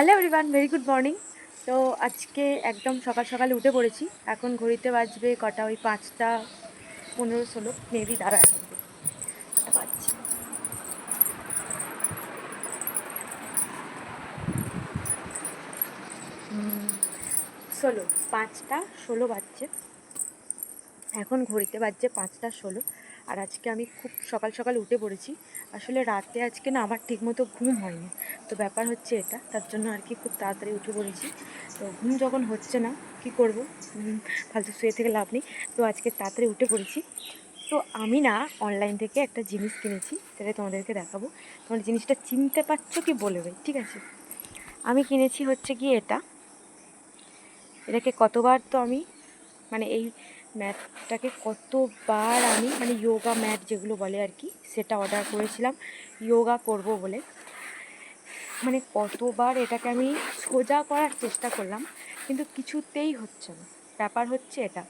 Hello everyone very good morning তো আজকে একদম সকাল সকালে উঠে পড়েছি। এখন ঘড়িতে বাজবে কটা? ওই পাঁচটা পনেরো ষোলো। মেবি দাঁড়া এখন। ষোলো। পাঁচটা ষোলো বাজছে। এখন ঘড়িতে বাজছে পাঁচটা ষোলো। আর আজকে আমি খুব সকাল সকাল উঠে পড়েছি। আসলে রাতে আজকে না আমার ঠিকমতো ঘুম হয়নি। তো ব্যাপার হচ্ছে এটা, তার জন্য আর কি খুব তাড়াতাড়ি উঠে পড়েছি। তো ঘুম যখন হচ্ছে না, কি করব? ফালতু শুয়ে থেকে লাভ নেই। তো আজকে তাড়াতাড়ি উঠে পড়েছি। তো আমি না অনলাইন থেকে একটা জিনিস কিনেছি, সেটা তোমাদেরকে দেখাবো। তোমরা জিনিসটা চিনতে পারছ কি বলবে ঠিক আছে? আমি কিনেছি হচ্ছে কি এটা। এটাকে কতবার তো আমি মানে এই ম্যাটটাকে কতবার আমি মানে যোগা ম্যাট যেগুলো বলে আর কি, সেটা অর্ডার করেছিলাম। যোগা করব বলে। মানে কতবার এটাকে আমি সোজা করার চেষ্টা করলাম, কিন্তু কিছুতেই হচ্ছে না। ব্যাপার হচ্ছে এটা।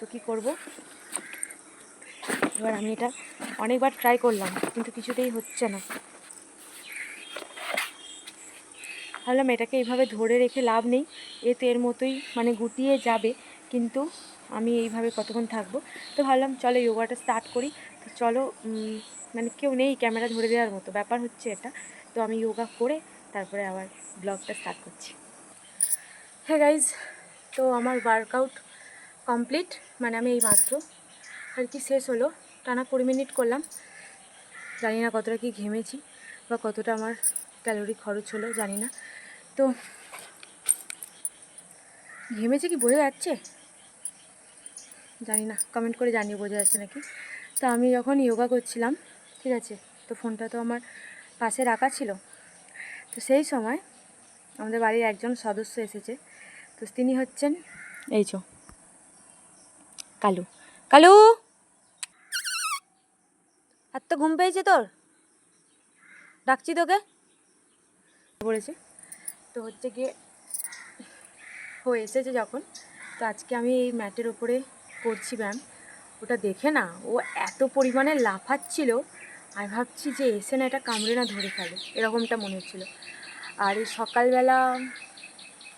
তো কি করব? এবার আমি এটা অনেকবার ট্রাই করলাম, কিন্তু কিছুতেই হচ্ছে না। ভাবলাম এটাকে এইভাবে ধরে রেখে লাভ নেই। এ তো এর মতোই মানে গুটিয়ে যাবে, কিন্তু আমি এইভাবে কতক্ষণ থাকব? তো ভাবলাম, চলো যোগাটা স্টার্ট করি। তো চলো মানে কেউ নেই ক্যামেরা ধরে দেওয়ার মতো। ব্যাপার হচ্ছে এটা। তো আমি যোগা করে তারপরে আবার ব্লগটা স্টার্ট করছি। হ্যাঁ গাইজ তো আমার ওয়ার্কআউট কমপ্লিট মানে আমি এই মাত্র। আর কি শেষ হলো? টানা কুড়ি মিনিট করলাম। জানি না কতটা কি ঘেমেছি বা কতটা আমার ক্যালোরি খরচ হলো, জানি না। তো ঘেমেছে কি বোঝা যাচ্ছে? জানি না কমেন্ট করে জানিয়ে বোঝা যাচ্ছে নাকি। তো আমি যখন যোগা করছিলাম ঠিক আছে তো ফোনটা তো আমার পাশে রাখা ছিল। তো সেই সময় আমাদের বাড়ির একজন সদস্য এসেছে তো তিনি হচ্ছেন এই চো কালু। কালু! আর তো ঘুম পেয়েছে তোর? ডাকছি তোকে। পড়েছে তো হচ্ছে গিয়ে ও এসেছে যখন। তো আজকে আমি এই ম্যাটের ওপরে করছি ব্যায়াম ওটা দেখে না, ও এত পরিমাণে লাফাচ্ছিল, আমি ভাবছি যে এসে না এটা কামড়ে না ধরে ফেলে, এরকমটা মনে হচ্ছিল। আর এই সকালবেলা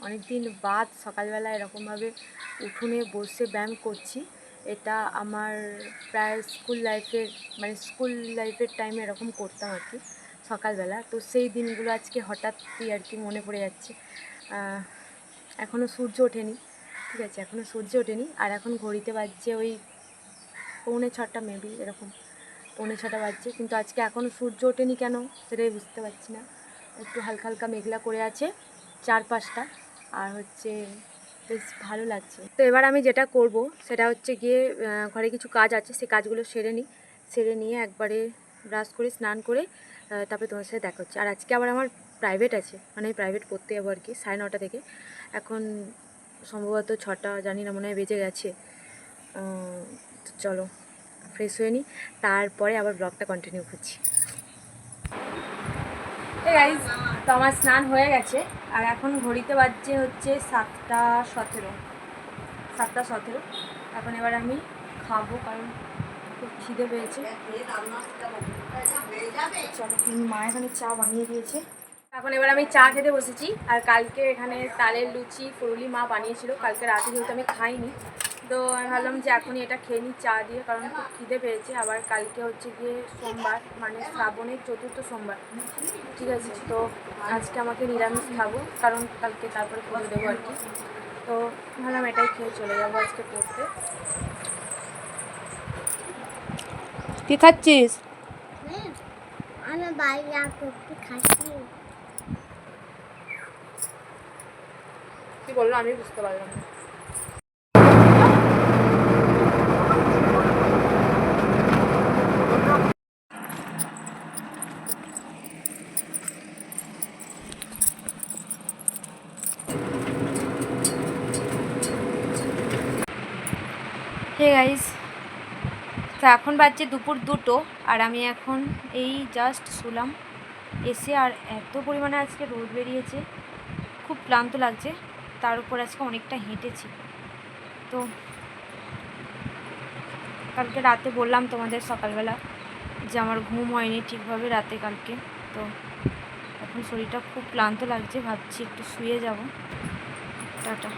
অনেক দিন বাদ সকালবেলা এরকমভাবে উঠোনে বসে ব্যায়াম করছি, এটা আমার প্রায় স্কুল লাইফের মানে স্কুল লাইফের টাইমে এরকম করতাম আর কি, সকালবেলা। তো সেই দিনগুলো আজকে হঠাৎই আর কি মনে পড়ে যাচ্ছে। এখনও সূর্য ওঠেনি। ঠিক আছে এখনও সূর্য ওঠেনি। আর এখন ঘড়িতে বাজছে ওই পৌনে ছটা মেবি এরকম, পৌনে ছটা বাজছে। কিন্তু আজকে এখনও সূর্য ওঠেনি কেন সেটাই বুঝতে পারছি না। একটু হালকা হালকা মেঘলা করে আছে চার পাঁচটা আর হচ্ছে বেশ ভালো লাগছে। তো এবার আমি যেটা করব সেটা হচ্ছে গিয়ে ঘরে কিছু কাজ আছে সেই কাজগুলো সেরে নিই। সেরে নিয়ে একবারে ব্রাশ করে, স্নান করে তারপরে তোমার সাথে দেখা হচ্ছে। আর আজকে আবার আমার প্রাইভেট আছে মানে প্রাইভেট পড়তে যাব আর কি, সাড়ে নটা থেকে। এখন সম্ভবত ছটা জানি না মনে হয় বেজে গেছে। চলো ফ্রেশ হয়ে নিই তারপরে আবার ব্লগটা কন্টিনিউ করছি। গাইজ তো আমার স্নান হয়ে গেছে। আর এখন ঘড়িতে বাজছে হচ্ছে সাতটা সতেরো। সাতটা সতেরো। এখন এবার আমি খাব কারণ খুব খিদে পেয়েছে। চলো মা এখানে চা বানিয়ে দিয়েছে। এখন এবার আমি চা খেতে বসেছি আর কালকে এখানে তালের লুচি ফুরুলি মা বানিয়েছিল। কালকে রাতে যেহেতু আমি খাইনি তো আমি ভাবলাম যে এখনই এটা খেয়ে নিই চা দিয়ে কারণ খুব খিদে পেয়েছে। আবার কালকে হচ্ছে গিয়ে সোমবার মানে শ্রাবণের চতুর্থ সোমবার। ঠিক আছে তো আজকে আমাকে নিরামিষ খাব কারণ কালকে তারপরে পুজো দেবো আর কি। তো ভাবলাম এটাই খেয়ে চলে যাব আজকে পড়তে কি খাচ্ছিস? আমি বাইরে আর করতে খাচ্ছি কি বলল আমি বুঝতে পারলাম না। হে তো এখন বাজছে দুপুর দুটো আর আমি এখন এই জাস্ট শুলাম। এসে আর এত পরিমাণে আজকে রোদ বেরিয়েছে, খুব ক্লান্ত লাগছে। তার উপর আজকে অনেকটা হেঁটেছি। তো কালকে রাতে বললাম তোমাদের সকালবেলা যে আমার ঘুম হয়নি ঠিকভাবে রাতে কালকে। তো এখন শরীরটা খুব ক্লান্ত লাগছে, ভাবছি একটু শুয়ে যাব। টাটা।